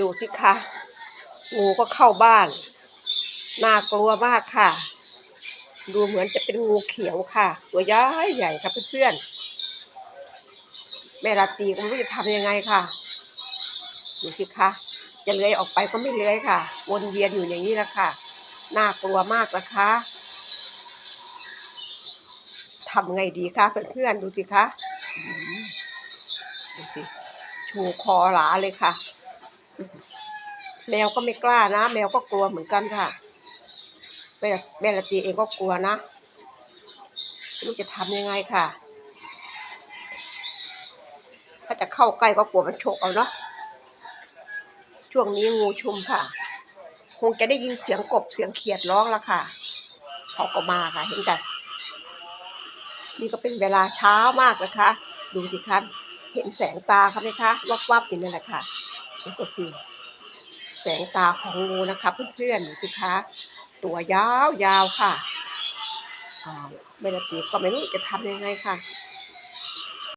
ดูสิคะงูก็เข้าบ้าน น่ากลัวมากค่ะ ดูเหมือนจะเป็นงูเขียวค่ะ ตัวย้ายใหญ่ค่ะเพื่อนๆแม่ราตรีก็ไม่รู้จะทำยังไงค่ะ ดูสิคะจะเลื้อยออกไปก็ไม่เลื้อยค่ะ วนเวียนอยู่อย่างนี้แหละค่ะ น่ากลัวมากนะคะทำไงดีคะเพื่อนๆดูสิคะดูสิชูคอหลาเลยค่ะ แมวก็ไม่กล้านะ แมวก็กลัวเหมือนกันค่ะ แม่แม่ละตีเองก็กลัวนะไม่รู้จะทำยังไงค่ะ ถ้าจะเข้าใกล้ก็กลัวมันฉกเอาเนาะช่วงนี้งูชุมค่ะ คงจะได้ยินเสียงกบเสียงเขียดร้องแล้วค่ะเขาก็มาค่ะ เห็นแต่นี่ก็เป็นเวลาเช้ามากนะคะ ดูสิคะเห็นแสงตาครับไหมคะวับวับๆนี่นั่นแหละค่ะ นี่ก็คือ แสงตาของงูนะคะ เพื่อนๆดูสิคะตัวยาวยาวๆค่ะไม่ละตีก็ไม่รู้จะทำยังไงค่ะ